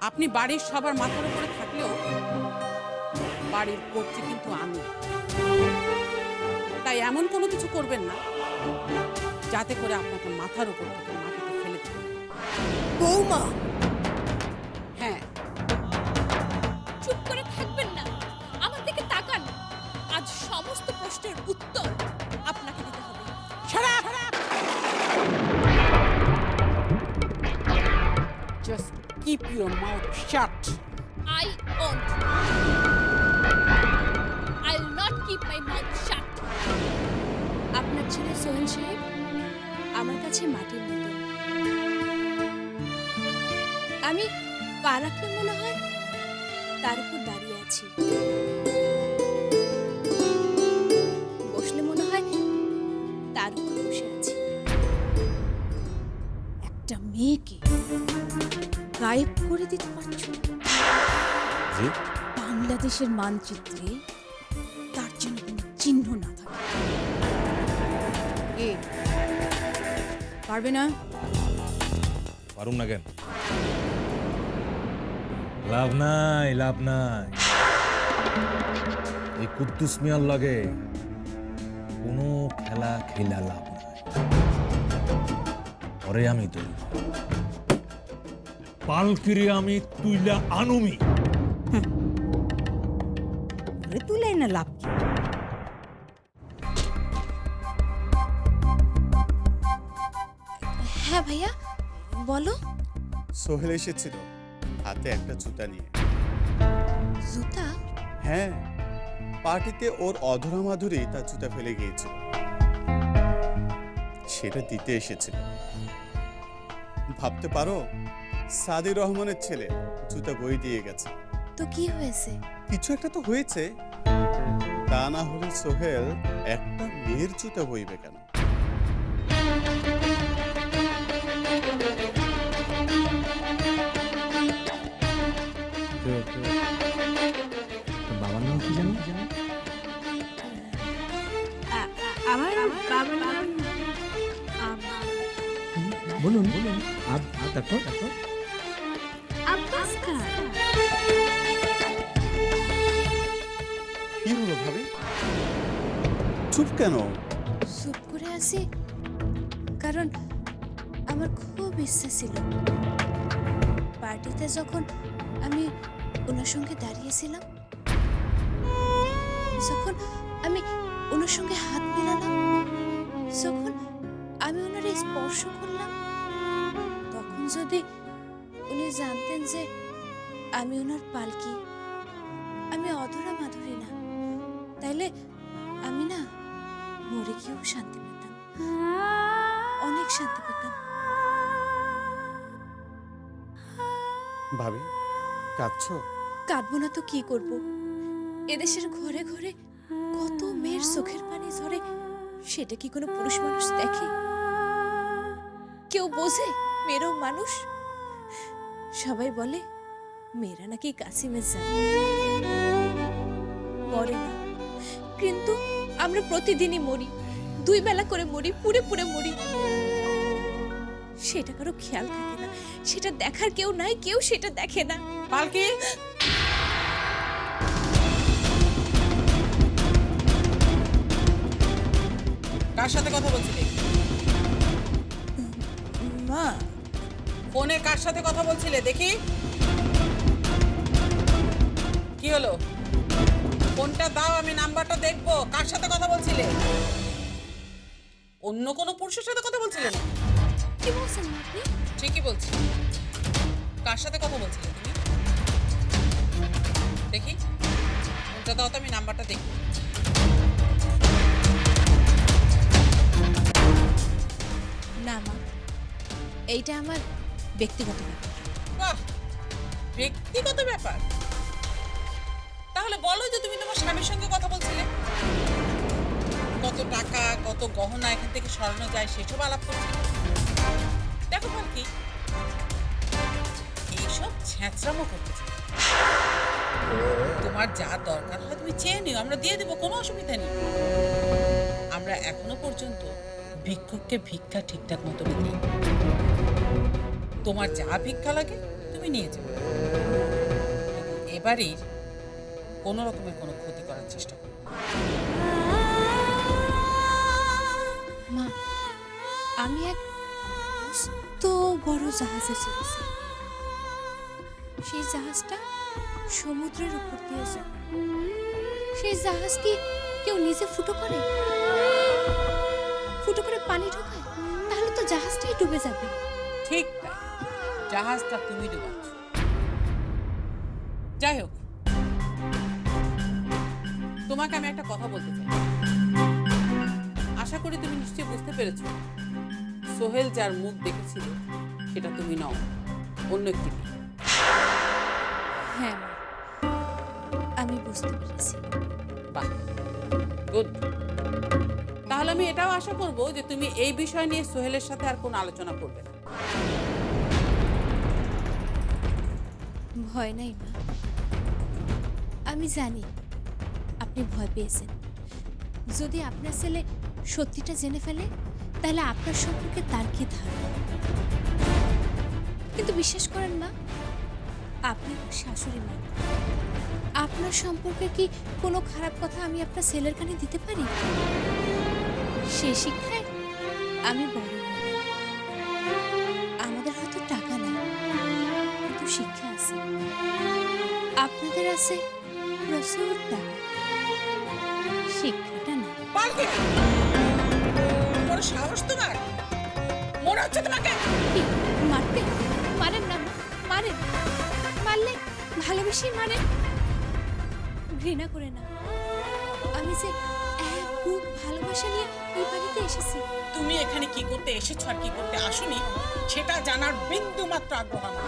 আপনি বাড়ির সবার মাথার উপরে থাকলেও বাড়ির করছে কিন্তু আমি তাই এমন কোনো কিছু করবেন না, যাতে করে আপনাকে মাথার উপর থেকে মাটিতে ফেলে দেবেন। বৌমা keep mouth shut. I won't. I'll I keep not mouth shut. আপনার ছেলে সোহেল সাহেব আমার কাছে মাটির মতো আমি পা রাখলে মনে হয় তার উপর দাঁড়িয়ে আছি করে দিতে পারছ? জি? বাংলাদেশের মানচিত্রে তার জন্য কোনো চিহ্ন না থাকে। এ পারবে না? পারুম না কেন? লাভ নাই লাভ নাই। এই কুদ্দুস মিয়ার লাগে কোনো খেলা খেলা লাভ নাই। পরে আমি তুই পালকিরে আমি তুইলা আনুমি। তুলে না লাভ কি? হ্যাঁ ভাইয়া বলো। সোহেল এসেছিল হাতে একটা জুতা নিয়ে। জুতা? হ্যাঁ পার্টিতে ওর অধরা মাধুরী তার জুতা ফেলে গিয়েছিল। সেটা দিতে এসেছিল। ভাবতে পারো সাদির রহমানের ছেলে জুতা বই দিয়ে গেছে। তো কি হয়েছে? কিছু একটা তো হয়েছে। তা না হলে সোহেল একটা মেয়ের জুতা বইবে কেন? বাবার নাম কি জানো? আমার বাবার নাম বলুন বলুন। আর তারপর তারপর? কেন? চুপ করে আছি। কারণ আমার খুব ইচ্ছে ছিল। পার্টিতে যখন আমি ওনার সঙ্গে দাঁড়িয়েছিলাম, যখন আমি ওনার সঙ্গে হাত মেলালাম, যখন আমি ওনার স্পর্শ করলাম, তখন যদি উনি জানতেন যে আমি ওনার পালকি, আমি অধরা মাধুরী না। তাইলে আমি না মরে গিয়েও শান্তি পেতাম। অনেক শান্তি পেতাম। ভাবি কাঁদছ? কাঁদবো না তো কি করব? এদেশের ঘরে ঘরে কত মেয়ের চোখের পানি ঝরে সেটা কি কোনো পুরুষ মানুষ দেখে? কেউ বোঝে? মেয়েরাও মানুষ? সবাই বলে মেয়েরা নাকি কাসিমের মরে না। কিন্তু আমরা প্রতিদিনই মরি। দুই বেলা করে মরি পুড়ে পুড়ে মরি। সেটা কারও খেয়াল থাকে না। সেটা দেখার কেউ নাই কেউ সেটা দেখে না। পালকি! কার সাথে কথা বলছিলি? মা। ফোনে কার সাথে কথা বলছিলে? দেখি। কি হলো? ফোনটা দাও আমি নাম্বারটা দেখব। কার সাথে কথা বলছিলে? অন্য কোনো পুরুষের সাথে কথা বলছিলে না? কি বলছেন আপনি? ঠিকই বলছি। কার সাথে কথা বলছিলে তুমি? দেখি। ফোনটা দাও তো আমি নাম্বারটা দেখব। না মা। এইটা আমার ব্যক্তিগত ব্যাপার। বাহ! ব্যক্তিগত ব্যাপার? তাহলে বলো যে তুমি তোমার স্বামীর সঙ্গে কথা বলছিলে। কত টাকা, কত গহনা এখান থেকে সরানো যায়, সেসব আলাপ করছিলে দেখো কি, এইসব ছ্যাঁচড়ামো করতে চাই তোমার যা দরকার হয় তুমি চেয়ে নিও, আমরা দিয়ে দেবো, কোনো অসুবিধা নেই। আমরা এখনও পর্যন্ত ভিক্ষুককে ভিক্ষা ঠিকঠাক মতো দিই তোমার যা ভিক্ষা লাগে তুমি নিয়ে যাবে এবারই কোনো রকমের কোনো ক্ষতি করার চেষ্টা করো না। মা আমি এক বড় জাহাজে চেপেছি সেই জাহাজটা সমুদ্রের উপর দিয়ে যায়। সেই জাহাজ কি কেউ নিজে ফুটো করে? ফুটো করে পানি ঢোকায়? তাহলে তো জাহাজটাই ডুবে যাবে। ঠিক তাই। জাহাজটা তুমি ডুবাচ্ছ। যাই হোক তোমাকে আমি একটা কথা বলতে চাই। আশা করি তুমি নিশ্চয়ই বুঝতে পেরেছ। সোহেল যার মুখ দেখেছিল সেটা তুমি নও। অন্য একটি হ্যাঁ আমি বুঝতে পেরেছি। বাহ গুড। তাহলে আমি এটাও আশা করব যে তুমি এই বিষয় নিয়ে সোহেলের সাথে আর কোনো আলোচনা করবে না। ভয় নাই মা। আমি জানি আপনি ভয় পেয়েছেন। যদি আপনার ছেলে সত্যিটা জেনে ফেলে, তাহলে আপনার সম্পর্কে তার কি ধারণা? কিন্তু বিশ্বাস করেন মা, আপনি শাশুড়ি মা। আপনার সম্পর্কে কি কোনো খারাপ কথা আমি আপনার ছেলের কানে দিতে পারি? সে শিক্ষায় আমি বড় আমাদের হয়তো টাকা নেই, কিন্তু শিক্ষা আছে। আপনাদের আছে প্রচুর টাকা। শিক্ষাটা না পাল্টে বড় সাহস তোমার। মনে হচ্ছে তোমাকে? মারতে? মারেন না মারেন। মারলে ভালোবেসেই মারেন। ঘৃণা করে না। আমি যে এক বুক ভালোবাসা নিয়ে এই বাড়িতে এসেছি। তুমি এখানে কি করতে এসেছ আর কি করতে আসোনি সেটা জানার বিন্দু মাত্র আগ্রহ আমার।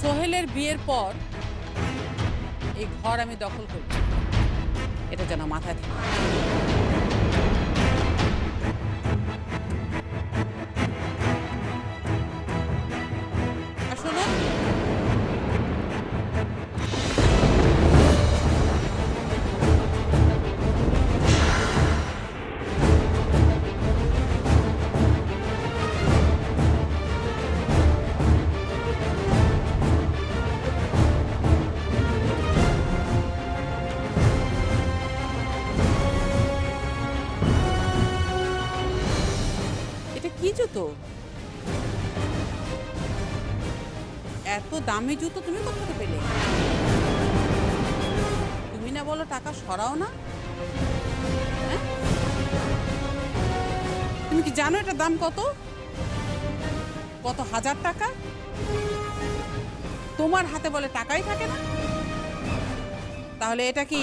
সোহেলের বিয়ের পর এই ঘর আমি দখল করব। এটা যেন মাথায় থাকে। কি জুতো এত দামি জুতো তুমি কোথা পেলে? তুমি না বলো টাকা সরাও না। হ্যাঁ? তুমি কি জানো এটার দাম কত? কত হাজার টাকা? তোমার হাতে বলে টাকাই থাকে না। তাহলে এটা কি?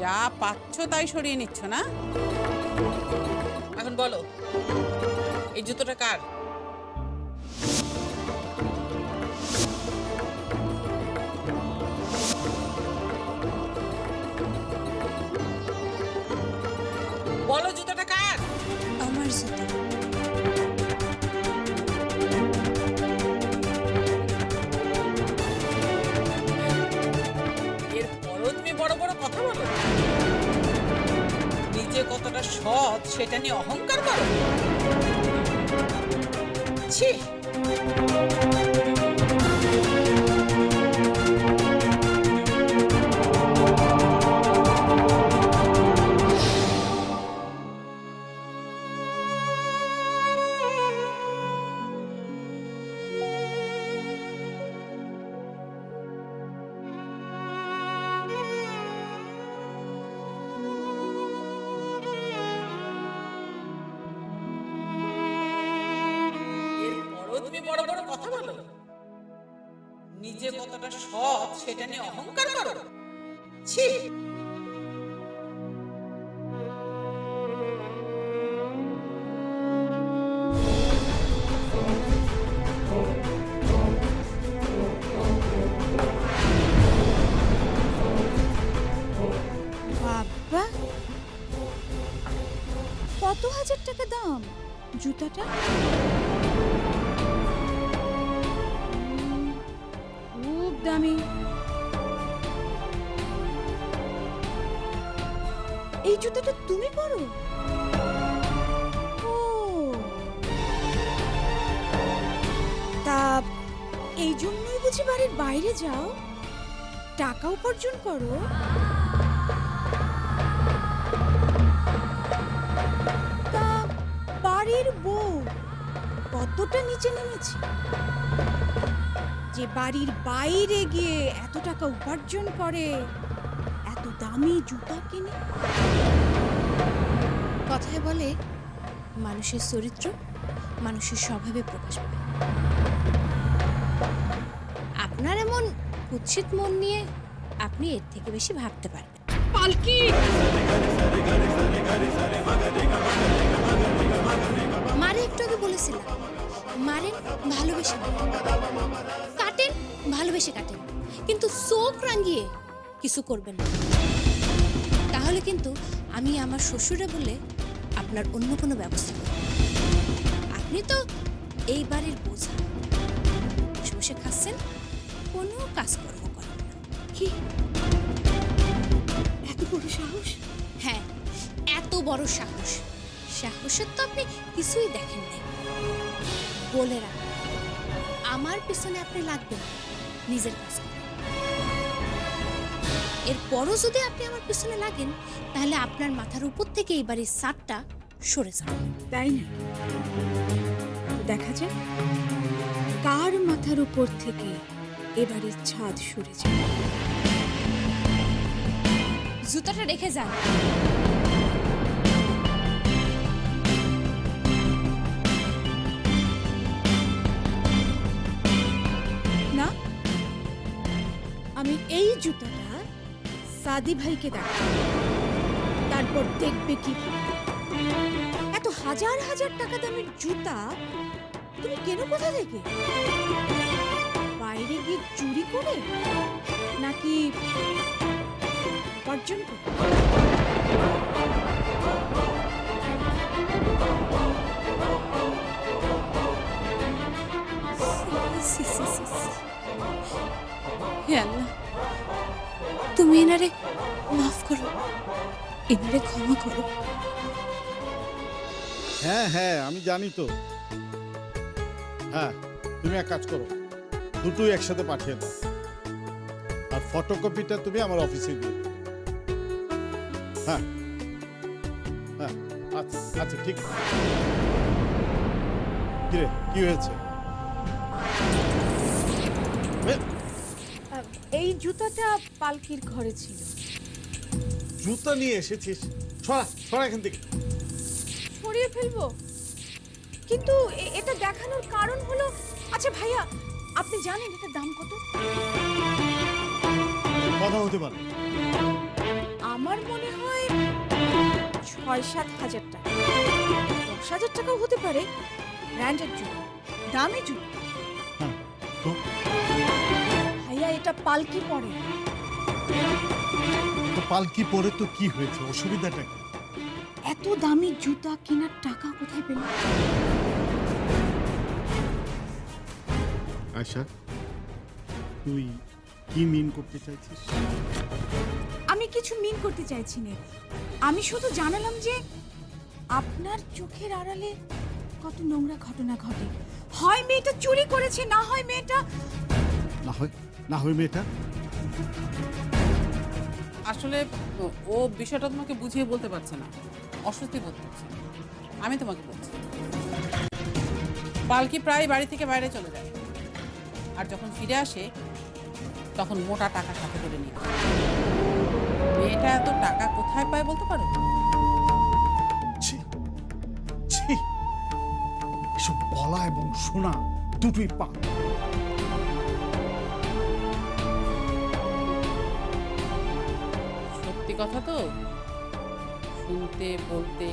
যা পাচ্ছ তাই সরিয়ে নিচ্ছ না? এখন বলো এই জুতোটা কার? বলো জুতোটা কার? আমার জুতো। এরপরও তুমি বড় বড় কথা বলো। নিজে কতটা সৎ সেটা নিয়ে অহংকার করো? ছি! সৎ সেটা নিয়ে অহংকার করো। ছি। কত হাজার টাকা দাম? জুতাটা? দামি এই জুতো জুতোটা তুমি পরো? ও। তা এই জন্যই বুঝি বাড়ির বাইরে যাও। টাকা উপার্জন করো। তা বাড়ির বউ কতটা নিচে নেমেছে? যে বাড়ির বাইরে গিয়ে এত টাকা উপার্জন করে এত দামি জুতা কিনে। কথায় বলে মানুষের চরিত্র মানুষের স্বভাবে প্রকাশ পায়। আপনার এমন কুৎসিত মন নিয়ে আপনি এর থেকে বেশি ভাবতে পারেন। পালকি! মারে একটু আগে বলেছিলাম মারেন ভালোবেসে ভালোবেসে কাটেন কিন্তু চোখ রাঙিয়ে কিছু করবেন না। তাহলে কিন্তু আমি আমার শ্বশুরে বলে আপনার অন্য কোনো ব্যবস্থা করব আপনি তো এই বাড়ির বোঝা। বসে বসে খাচ্ছেন কোনো কাজকর্ম করেন না। কি? এত বড় সাহস? হ্যাঁ এত বড় সাহস। সাহসের তো আপনি কিছুই দেখেন নাই বলে রাখ আমার পিছনে আপনি লাগবেন না, নিজের কাজ করুন। এরপরও যদি আপনি আমার পিছনে লাগেন তাহলে আপনার মাথার উপর থেকে এই বাড়ির সারটা সরে যাবে। তাই না? দেখা যাক কার মাথার উপর থেকে এবারে ছাদ সরে যায়। জুতাটা রেখে যান। জুতাটা সাদি ভাইকে দেখাবো তারপর দেখবে কি এত হাজার হাজার টাকা দামের জুতা তুমি কেন কোথা থেকে? বাইরে গিয়ে চুরি করে নাকি উপার্জন করে? তুমি এনারে মাফ করো। এনারে ক্ষমা করো। হ্যাঁ হ্যাঁ আমি জানি তো। হ্যাঁ তুমি এক কাজ করো। দুটোই একসাথে পাঠিয়ে দাও। আর ফটোকপিটা তুমি আমার অফিসে দিয়ে দিও। হ্যাঁ হ্যাঁ আচ্ছা আচ্ছা ঠিক। আছে। কিরে কি হয়েছে? এই জুতাটা পালকির ঘরে ছিল। জুতা নিয়ে এসেছিস। সরা সরা এখান থেকে। সরিয়ে ফেলব। কিন্তু এটা দেখানোর কারণ হলো আচ্ছা ভাইয়া আপনি জানেন এটার দাম কত? কথা হতে পারে। আমার মনে হয় ছয় সাত হাজার টাকা। দশ হাজার টাকাও হতে পারে ব্র্যান্ডের জুতো দামি জুতো। হ্যাঁ ভাইয়া এটা পালকি পরে। তো পালকি পরে তো কি হয়েছে? অসুবিধাটা কি? এত দামি জুতা কেনার টাকা কোথায় পেল? আয়শা তুই কি মিন করতে চাইছিস? আমি কিছু মিন করতে চাইছি না। আমি শুধু জানালাম যে আপনার চোখের আড়ালে কত নোংরা ঘটনা ঘটে। হয় মেয়েটা চুরি করেছে না হয় মেয়েটা না হয় না হয় মেয়েটা। আসলে ও- বিষয়টা তোমাকে বুঝিয়ে বলতে পারছে না। অস্বস্তি বোধ করছে। আমি তোমাকে বলছি। পালকি প্রায় বাড়ি থেকে বাইরে চলে যায়। আর যখন ফিরে আসে, তখন মোটা টাকা সাথে করে নিয়ে মেয়েটা এত টাকা কোথায় পায় বলতে পারো? এসব বলা এবং শোনা দুটোই পা কথা তো? শুনতে বলতে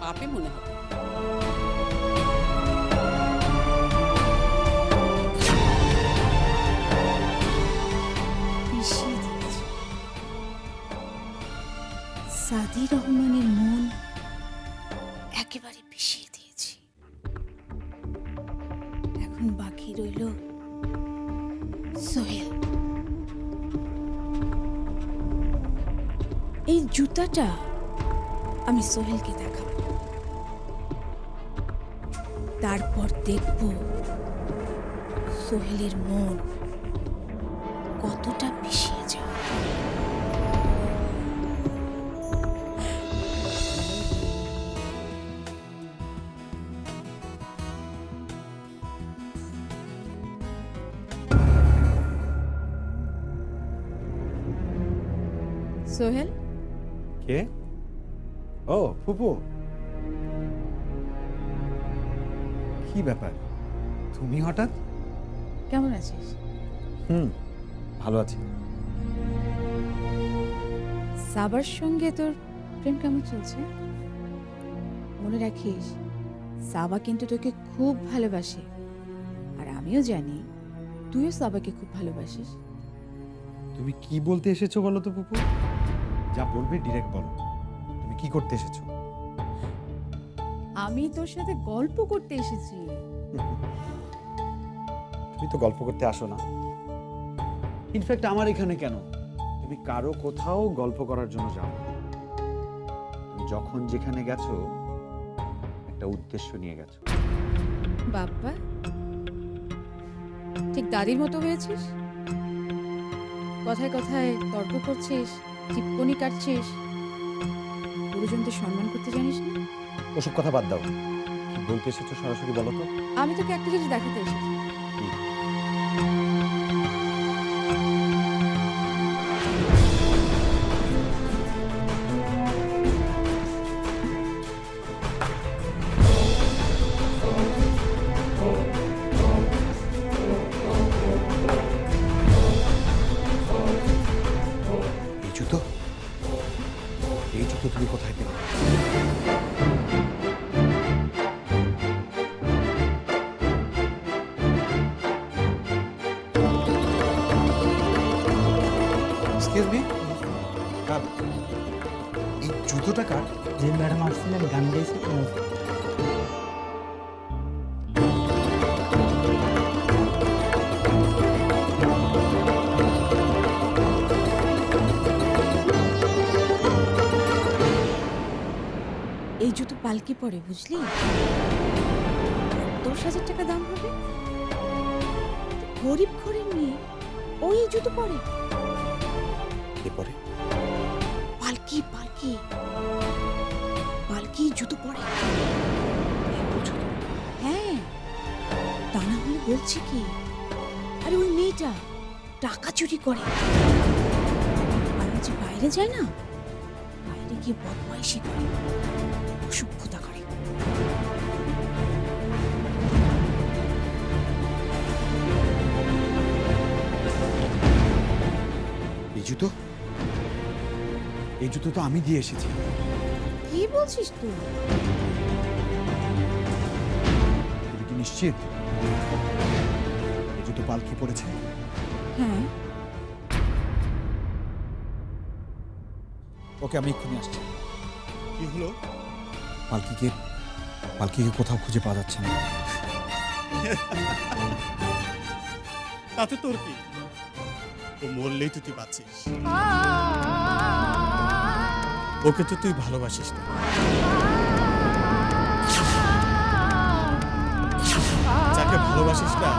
পাপে মনে হবে। সাদি রহমানের মন একেবারে পিষিয়ে জুতাটা আমি সোহেলকে দেখাবো। তারপর দেখব সোহেলের মন কতটা পিছিয়ে যায়। সোহেল? কে? ও ফুপু কি ব্যাপার? তুমি হঠাৎ? কেমন আছিস? হুম ভালো আছি। সাবার সঙ্গে তোর প্রেম কেমন চলছে? মনে রাখিস সাবা কিন্তু তোকে খুব ভালোবাসে। আর আমিও জানি তুইও সাবাকে খুব ভালোবাসিস। তুমি কি বলতে এসেছ বলো তো পুপু যা বলবে ডিরেক্ট বলো। তুমি কি করতে এসেছ? আমি তোর সাথে গল্প করতে এসেছি। তুমি তো গল্প করতে আসো না। ইনফ্যাক্ট আমার এখানে কেন? তুমি কারও কোথাও গল্প করার জন্য যাও তুমি যখন যেখানে গেছো একটা উদ্দেশ্য নিয়ে গেছো। বাপ্পা ঠিক দাদির মতো হয়েছিস? কথায় কথায় তর্ক করছিস? টিপ্পনি কাটছিস? গুরুজনদের সম্মান করতে জানিস না? ওসব কথা বাদ দাও। কি বলতে এসেছ সরাসরি বলো তো। আমি তোকে একটা জিনিস দেখাতে এসেছি। এক্সকিউজ মি কার? এই জুতোটা কার? যে ম্যাডাম আসছিলেন গান এই জুতো পালকি পরে বুঝলি? দশ হাজার টাকা দাম হবে? গরিব ঘরের মেয়ে ওই জুতো পরে। জুতো পরে। হ্যাঁ তা না হলে বলছি কি? আরে ওই মেয়েটা টাকা চুরি করে। আর যে বাইরে যায় না? বাইরে গিয়ে বদমাইশি করে। অসভ্যতা করে। এই জুতো? এই জুতো তো আমি দিয়ে এসেছি। বলছিস তুই? তুমি কি নিশ্চিত? এই জুতো পালকি পড়েছে। হ্যাঁ। ওকে আমি এক্ষুনি আসছি। কি হলো? পালকিকে পালকিকে কোথাও খুঁজে পাওয়া যাচ্ছে না। তাতে তোর কি? ও মরলেই তুই পাচ্ছিস ওকে তো তুই ভালোবাসিস না। যাকে ভালোবাসিস না